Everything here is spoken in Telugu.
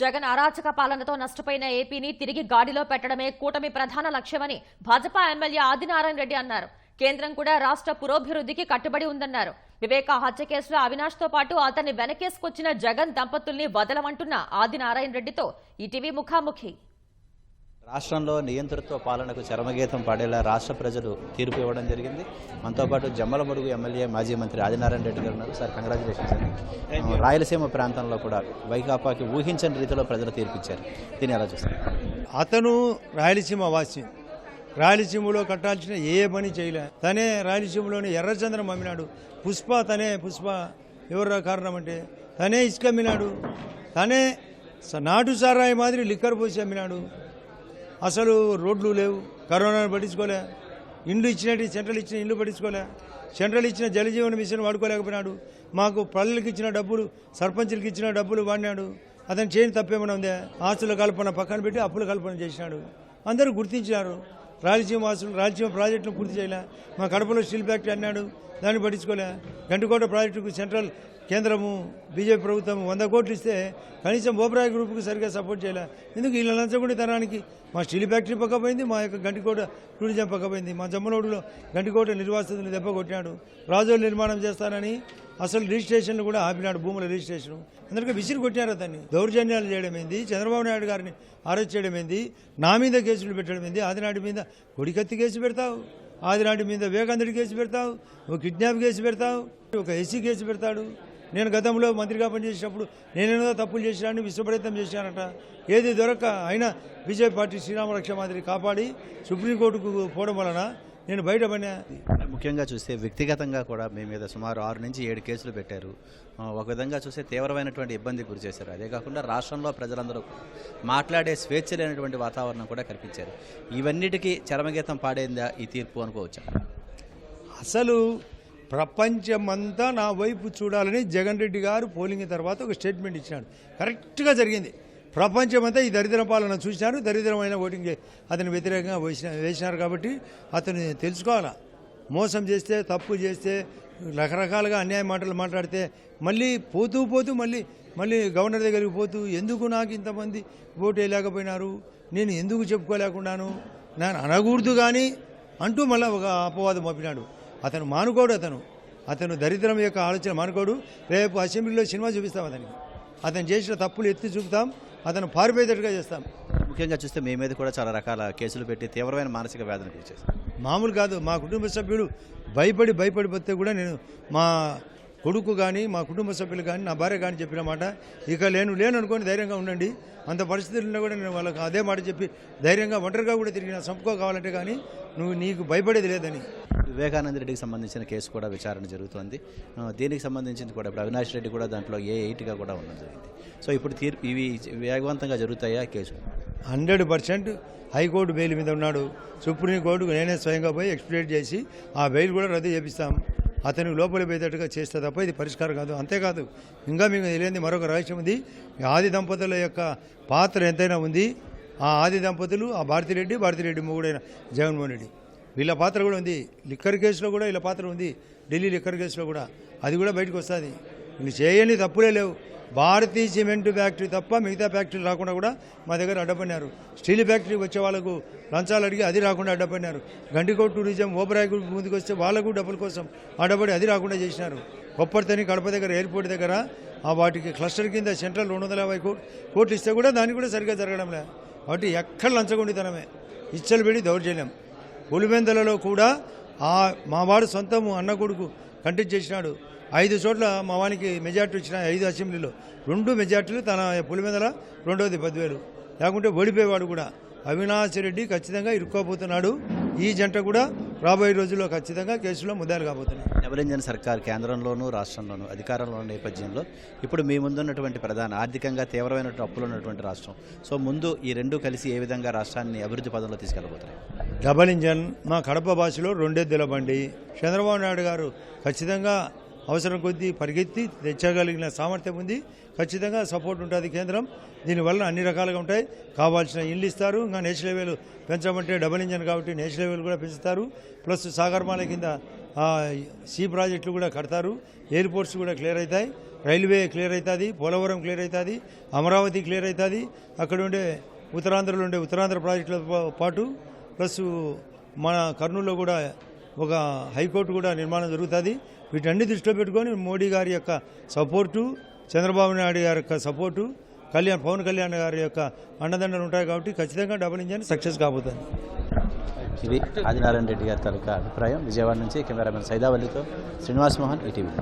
జగన్ అరాచక పాలనతో నష్టపోయిన ఏపీని తిరిగి గాడిలో పెట్టడమే కూటమి ప్రధాన లక్ష్యమని భాజపా ఎమ్మెల్యే ఆదినారాయణ రెడ్డి అన్నారు. కేంద్రం కూడా రాష్ట్ర పురోభివృద్ధికి కట్టుబడి ఉందన్నారు. వివేక హత్య కేసులో అవినాష్తో పాటు అతన్ని వెనకేసుకొచ్చిన జగన్ దంపతుల్ని వదలమంటున్న ఆదినారాయణ రెడ్డితో ఈటీవీ ముఖాముఖి. రాష్ట్రంలో నియంతృత్వ పాలనకు చరమగీతం పాడేలా రాష్ట్ర ప్రజలు తీర్పు ఇవ్వడం జరిగింది. మనతో పాటు జమ్మలమడుగు ఎమ్మెల్యే మాజీ మంత్రి ఆదినారాయణ రెడ్డి గారు ఉన్నారు. సార్ కంగ్రాచులేషన్స్ అండి. రాయలసీమ ప్రాంతంలో కూడా వైకాపాకి ఊహించని రీతిలో ప్రజలు తీర్పిచ్చారు. దీన్ని ఎలా చూస్తారు? అతను రాయలసీమ వాసి. రాయలసీమలో కట్టాల్సిన ఏ పని చేయలే. తనే రాయలసీమలోని ఎర్రచంద్రం అమ్మినాడు. పుష్ప తనే పుష్ప ఎవరు కారణం అంటే తనే ఇసుక అమ్మినాడు. తనే నాటు సారాయి మాదిరి లిక్కర్ పోసి అమ్మినాడు. అసలు రోడ్లు లేవు కరోనాను పట్టించుకోలే. ఇండ్లు ఇచ్చినట్టు సెంట్రల్ ఇచ్చిన ఇండ్లు పట్టించుకోలే. సెంట్రల్ ఇచ్చిన జలజీవన మిషన్ వాడుకోలేకపోయినాడు. మాకు పల్లెలకు ఇచ్చిన డబ్బులు సర్పంచులకు ఇచ్చిన డబ్బులు వాడినాడు. అతను చేయని తప్పేమైనా ఉందే? ఆస్తుల కల్పన పక్కన పెట్టి అప్పుల కల్పన చేసినాడు. అందరూ గుర్తించినారు. రాయలసీమ ఆస్తులు రాయలసీమ ప్రాజెక్టును పూర్తి చేయలే. మా కడపలో స్టీల్ ఫ్యాక్టరీ అన్నాడు. దాన్ని పట్టించుకోలే. గంటికోట ప్రాజెక్టుకు సెంట్రల్ కేంద్రము బీజేపీ ప్రభుత్వం వంద కోట్లు ఇస్తే కనీసం బోబ్రాయ్ గ్రూప్కి సరిగ్గా సపోర్ట్ చేయలే. ఎందుకు వీళ్ళ లంచగొండి తనానికి మా స్టీల్ ఫ్యాక్టరీ పక్కపోయింది మా యొక్క గంటికోట టూరిజం పక్కపోయింది మా జమ్మలోడులో గంటికోట నిర్వాసితులు దెబ్బ కొట్టినాడు. రాజోలు నిర్మాణం చేస్తానని అసలు రిజిస్ట్రేషన్లు కూడా ఆపినాడు భూముల రిజిస్ట్రేషన్. అందుకే విసిరి కొట్టారు అతన్ని. దౌర్జన్యాలు చేయడం ఏంది? చంద్రబాబు నాయుడు గారిని అరెస్ట్ చేయడం ఏంది? నా మీద కేసులు పెట్టడం ఏంది? ఆదినాటి మీద కొడికత్తి కేసు పెడతావు. ఆదినాటి మీద వివేకానందుడి కేసు పెడతావు ఒక కిడ్నాప్ కేసు పెడతావు ఒక ఎస్సీ కేసు పెడతాడు. నేను గతంలో మంత్రిగా పనిచేసినప్పుడు నేనేదో తప్పులు చేశానని విశ్వప్రయత్నం చేశానట. ఏది దొరక్క అయినా బీజేపీ పార్టీ శ్రీరామరక్ష మాదిరి కాపాడి సుప్రీంకోర్టుకు పోవడం వలన నేను బయటపడినా. ముఖ్యంగా చూస్తే వ్యక్తిగతంగా కూడా మీ మీద సుమారు ఆరు నుంచి ఏడు కేసులు పెట్టారు. ఒక విధంగా చూస్తే తీవ్రమైనటువంటి ఇబ్బంది గురి చేశారు. అదే కాకుండా రాష్ట్రంలో ప్రజలందరూ మాట్లాడే స్వేచ్ఛ లేనటువంటి వాతావరణం కూడా కల్పించారు. ఇవన్నిటికీ చరమగీతం పాడేందా ఈ తీర్పు అనుకోవచ్చా? అసలు ప్రపంచమంతా నా వైపు చూడాలని జగన్ రెడ్డి గారు పోలింగ్ తర్వాత ఒక స్టేట్మెంట్ ఇచ్చినాడు. కరెక్ట్గా జరిగింది. ప్రపంచమంతా ఈ దరిద్ర పాలన చూసినారు దరిద్రమైన ఓటింగ్ అతను అతని వ్యతిరేకంగా వేసిన వేసినారు కాబట్టి అతను తెలుసుకోవాలా? మోసం చేస్తే తప్పు చేస్తే రకరకాలుగా అన్యాయ మాటలు మాట్లాడితే మళ్ళీ పోతూ పోతూ మళ్ళీ మళ్ళీ గవర్నర్ దగ్గరికి పోతూ ఎందుకు నాకు ఇంతమంది ఓటు వేయలేకపోయినారు? నేను ఎందుకు చెప్పుకోలేకున్నాను నేను అనకూడదు కానీ అంటూ మళ్ళీ ఒక అపవాదం పంపినాడు అతను మానుకోడు అతను. అతను దరిద్రం యొక్క ఆలోచన మానుకోడు. రేపు అసెంబ్లీలో సినిమా చూపిస్తాం అతనికి. అతను చేసిన తప్పులు ఎత్తి చూపుతాం. అతను పారిపోయేటట్టుగా చేస్తాం. ముఖ్యంగా చూస్తే మీ మీద కూడా చాలా రకాల కేసులు పెట్టి తీవ్రమైన మానసిక వేదన గురి చేశారు మామూలు కాదు మా కుటుంబ సభ్యులు భయపడి భయపడిపోతే కూడా నేను మా కొడుకు కానీ మా కుటుంబ సభ్యులు కానీ నా భార్య కానీ చెప్పిన మాట ఇక లేను లేను అనుకొని ధైర్యంగా ఉండండి. అంత పరిస్థితుల్లో కూడా నేను వాళ్ళకి అదే మాట చెప్పి ధైర్యంగా ఒంటరిగా కూడా తిరిగిన సంపుకో కావాలంటే కానీ నువ్వు నీకు భయపడేది లేదని. వివేకానంద రెడ్డికి సంబంధించిన కేసు కూడా విచారణ జరుగుతోంది. దీనికి సంబంధించింది కూడా ఇప్పుడు అవినాష్ రెడ్డి కూడా దాంట్లో ఏ ఎయిట్గా కూడా ఉండడం జరిగింది. సో ఇప్పుడు తీర్పు ఇవి వేగవంతంగా జరుగుతాయా case? Hundred percent high court bail మీద ఉన్నాడు. సుప్రీంకోర్టుకు నేనే స్వయంగా పోయి ఎక్స్ప్లెయిన్ చేసి ఆ బెయిల్ కూడా రద్దు చేపిస్తాం. అతనికి లోపలి పోయేటట్టుగా చేస్తే తప్ప ఇది పరిష్కారం కాదు. అంతేకాదు ఇంకా మీకు తెలియంది మరొక రహస్యం ఉంది. ఆది దంపతుల యొక్క పాత్ర ఎంతైనా ఉంది. ఆ ఆది దంపతులు ఆ భారతిరెడ్డి భారతిరెడ్డి మొగుడైన జగన్మోహన్ రెడ్డి. వీళ్ళ పాత్ర కూడా ఉంది. లిక్కర్ కేసులో కూడా వీళ్ళ పాత్ర ఉంది. ఢిల్లీ లిక్కర్ కేసులో కూడా. అది కూడా బయటకు వస్తుంది. వీళ్ళు చేయని తప్పులే లేవు. భారతీయ సిమెంట్ ఫ్యాక్టరీ తప్ప మిగతా ఫ్యాక్టరీలు రాకుండా కూడా మా దగ్గర అడ్డపడినారు. స్టీల్ ఫ్యాక్టరీ వచ్చే వాళ్ళకు లంచాలు అడిగి అది రాకుండా అడ్డపడినారు. గండికోట్ టూరిజం ఓబరాయ్ ముందుకు వస్తే వాళ్ళకు డబ్బుల కోసం అడ్డపడి అది రాకుండా చేసినారు. కొప్పర్తని కడప దగ్గర ఎయిర్పోర్ట్ దగ్గర ఆ వాటికి క్లస్టర్ కింద సెంట్రల్ రెండు వందల యాభై కోట్లు ఇస్తే కూడా దానికి కూడా సరిగ్గా జరగడం లే కాబట్టి ఎక్కడ లంచగొండితనమే. ఇచ్చలు పెడి దౌర్జన్యం. పులివెందులలో కూడా ఆ మావాడు సొంతము అన్న కొడుకు కంటెస్ట్ చేసినాడు. ఐదు చోట్ల మా వానికి మెజార్టీ వచ్చిన ఐదు అసెంబ్లీలో రెండు మెజార్టీలు తన పులివెందల రెండవది పదివేలు. లేకుంటే ఓడిపోయేవాడు కూడా. అవినాష్ రెడ్డి ఖచ్చితంగా ఇరుక్కోబోతున్నాడు ఈ జంట కూడా రాబోయే రోజుల్లో ఖచ్చితంగా కేసులో ముద్దాలు కాబోతున్నాయి. డబుల్ సర్కార్ కేంద్రంలోనూ రాష్ట్రంలోనూ అధికారంలో ఉన్న నేపథ్యంలో ఇప్పుడు మీ ముందున్నటువంటి ప్రధాన ఆర్థికంగా తీవ్రమైనటువంటి అప్పులు ఉన్నటువంటి రాష్ట్రం. సో ముందు ఈ రెండు కలిసి ఏ విధంగా రాష్ట్రాన్ని అభివృద్ధి పదంలో తీసుకెళ్ళబోతున్నాయి? డబల్ ఇంజన్ మా కడప భాషలో రెండెద్దుల బండి చంద్రబాబు నాయుడు గారు ఖచ్చితంగా అవసరం కొద్దీ పరిగెత్తి తెచ్చగలిగిన సామర్థ్యం ఉంది. ఖచ్చితంగా సపోర్ట్ ఉంటుంది కేంద్రం. దీనివల్ల అన్ని రకాలుగా ఉంటాయి. కావాల్సిన ఇండ్లు ఇస్తారు. ఇంకా నేషనల్ లెవెల్ పెంచమంటే డబల్ ఇంజన్ కాబట్టి నేషనల్ లెవెల్ కూడా పెంచుతారు. ప్లస్ సాగర్మాల కింద సీ ప్రాజెక్టులు కూడా కడతారు. ఎయిర్పోర్ట్స్ కూడా క్లియర్ అవుతాయి. రైల్వే క్లియర్ అవుతుంది. పోలవరం క్లియర్ అవుతుంది. అమరావతి క్లియర్ అవుతుంది. అక్కడ ఉండే ఉత్తరాంధ్రలో ఉండే ఉత్తరాంధ్ర ప్రాజెక్టులతో పాటు ప్లస్ మన కర్నూలులో కూడా ఒక హైకోర్టు కూడా నిర్మాణం జరుగుతుంది. వీటన్ని దృష్టిలో పెట్టుకొని మోడీ గారి యొక్క సపోర్టు చంద్రబాబు నాయుడు గారి యొక్క సపోర్టు కళ్యాణ్ పవన్ కళ్యాణ్ గారి యొక్క అండదండలు ఉంటాయి కాబట్టి ఖచ్చితంగా డబుల్ ఇంజన్ సక్సెస్ కాబోతుంది. ఇది ఆదినారాయణ రెడ్డి గారి తాలూకా అభిప్రాయం. విజయవాడ నుంచి కెమెరామెన్ సైదావల్లితో శ్రీనివాస్ మోహన్ ఈటీవీ